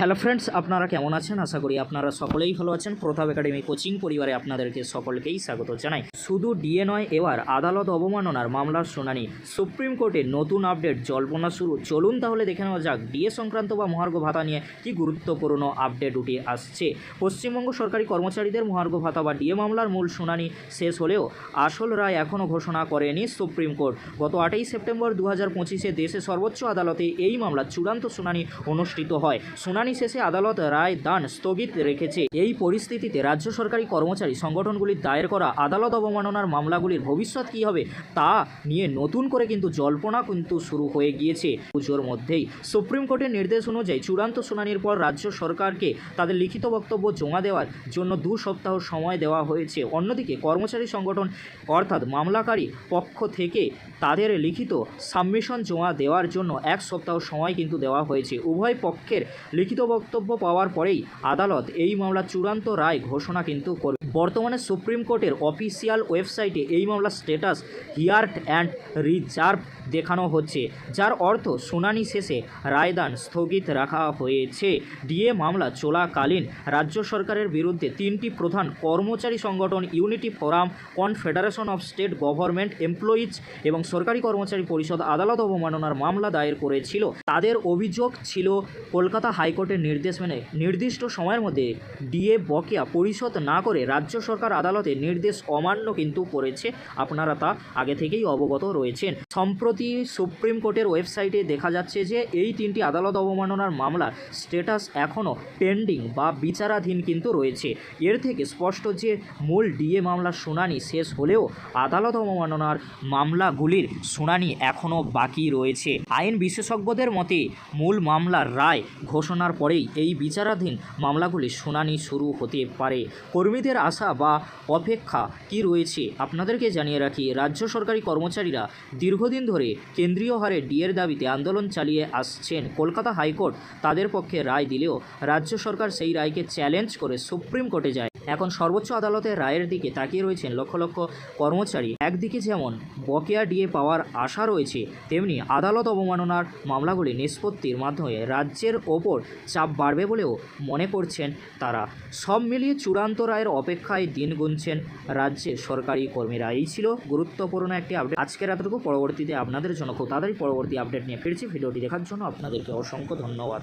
Hello friends আপনারা কেমন আছেন? আশা করি আপনারা সকলেই ভালো আছেন। প্রতাপ একাডেমি কোচিং পরিবারে আপনাদেরকে সকলকেই স্বাগত জানাই। শুধু ডিএ নয়, এবার আদালত অবমাননার মামলার শুনানি। সুপ্রিম কোর্টের নতুন আপডেট, জল্পনা শুরু। চলুন তাহলে দেখে নেওয়া যাক, ডিএ সংক্রান্ত বা মহার্ঘ ভাতা নিয়ে কি গুরুত্বপূর্ণ আপডেট উঠে আসছে। পশ্চিমবঙ্গ সরকারি কর্মচারীদের মহার্ঘ ভাতা বা ডিএ মামলার মূল শুনানি শেষ হলেও আসল রায় এখনও ঘোষণা করেনি সুপ্রিম কোর্ট। গত আটই সেপ্টেম্বর দু হাজার পঁচিশে দেশে সর্বোচ্চ আদালতে এই মামলার চূড়ান্ত শুনানি অনুষ্ঠিত হয়। শুনানি শেষে আদালত রায় দান স্থগিত রেখেছে। এই পরিস্থিতিতে রাজ্য সরকারি কর্মচারী সংগঠনগুলির দায়ের করা আদালত অবমাননার মামলাগুলির ভবিষ্যৎ কী হবে তা নিয়ে নতুন করে কিন্তু জল্পনা কিন্তু শুরু হয়ে গিয়েছে। পুজোর মধ্যেই সুপ্রিম কোর্টের নির্দেশ অনুযায়ী চূড়ান্ত শুনানির পর রাজ্য সরকারকে তাদের লিখিত বক্তব্য জমা দেওয়ার জন্য দু সপ্তাহ সময় দেওয়া হয়েছে। অন্যদিকে কর্মচারী সংগঠন অর্থাৎ মামলাকারী পক্ষ থেকে তাদের লিখিত সাবমিশন জমা দেওয়ার জন্য এক সপ্তাহ সময় কিন্তু দেওয়া হয়েছে। উভয় পক্ষের লিখিত বক্তব্য পাওয়ার পরেই আদালত এই মামলার চূড়ান্ত রায় ঘোষণা কিন্তু করবে। বর্তমানে সুপ্রিম কোর্টের অফিসিয়াল ওয়েবসাইটে এই মামলার স্ট্যাটাস হিয়ার্ট অ্যান্ড রিজার্ভ দেখানো হচ্ছে, যার অর্থ শুনানি শেষে রায়দান স্থগিত রাখা হয়েছে। ডিএ মামলা চলাকালীন রাজ্য সরকারের বিরুদ্ধে তিনটি প্রধান কর্মচারী সংগঠন unity forum, confederation of state government employees এবং সরকারি কর্মচারী পরিষদ আদালত অবমাননার মামলা দায়ের করেছিল। তাদের অভিযোগ ছিল, কলকাতা হাইকোর্টের নির্দেশ মেনে নির্দিষ্ট সময়ের মধ্যে ডিএ বকেয়া পরিশোধ না করে রাজ্য সরকার আদালতে নির্দেশ অমান্য কিন্তু করেছে। আপনারা তা আগে থেকেই অবগত রয়েছেন। সম্প্রতি সুপ্রিম কোর্টের ওয়েবসাইটে দেখা যাচ্ছে যে, এই তিনটি আদালত অবমাননার মামলার স্ট্যাটাস এখনও পেন্ডিং বা বিচারাধীন কিন্তু রয়েছে। এর থেকে স্পষ্ট যে, মূল ডিএ মামলার শুনানি শেষ হলেও আদালত অবমাননার মামলাগুলির শুনানি এখনও বাকি রয়েছে। আইন বিশেষজ্ঞদের মতে, মূল মামলার রায় ঘোষণার পরেই এই বিচারাধীন মামলাগুলি শুনানি শুরু হতে পারে। কর্মীদের আশা বা অপেক্ষা কি রয়েছে আপনাদেরকে জানিয়ে রাখি, রাজ্য সরকারি কর্মচারীরা দীর্ঘদিন ধরে কেন্দ্রীয় হারে ডিএর দাবিতে আন্দোলন চালিয়ে আসছেন। কলকাতা হাইকোর্ট তাদের পক্ষে রায় দিলেও রাজ্য সরকার সেই রায়কে চ্যালেঞ্জ করে সুপ্রিম কোর্টে যায়। এখন সর্বোচ্চ আদালতের রায়ের দিকে তাকিয়ে রয়েছেন লক্ষ লক্ষ কর্মচারী। একদিকে যেমন বকেয়া ডিএ পাওয়ার আশা রয়েছে, তেমনি আদালত অবমাননার মামলাগুলি নিষ্পত্তির মাধ্যমে রাজ্যের ওপর চাপ বাড়বে বলেও মনে করছেন তারা। সব মিলিয়ে চূড়ান্ত রায়ের অপেক্ষায় দিন গুনছেন রাজ্যের সরকারি কর্মীরা। এই ছিল গুরুত্বপূর্ণ একটি আপডেট। আজকের এতটুকু। পরবর্তীতে আপনাদের জন্য খুব তাড়াতাড়ি পরবর্তী আপডেট নিয়ে ফিরছি। ভিডিওটি দেখার জন্য আপনাদেরকে অসংখ্য ধন্যবাদ।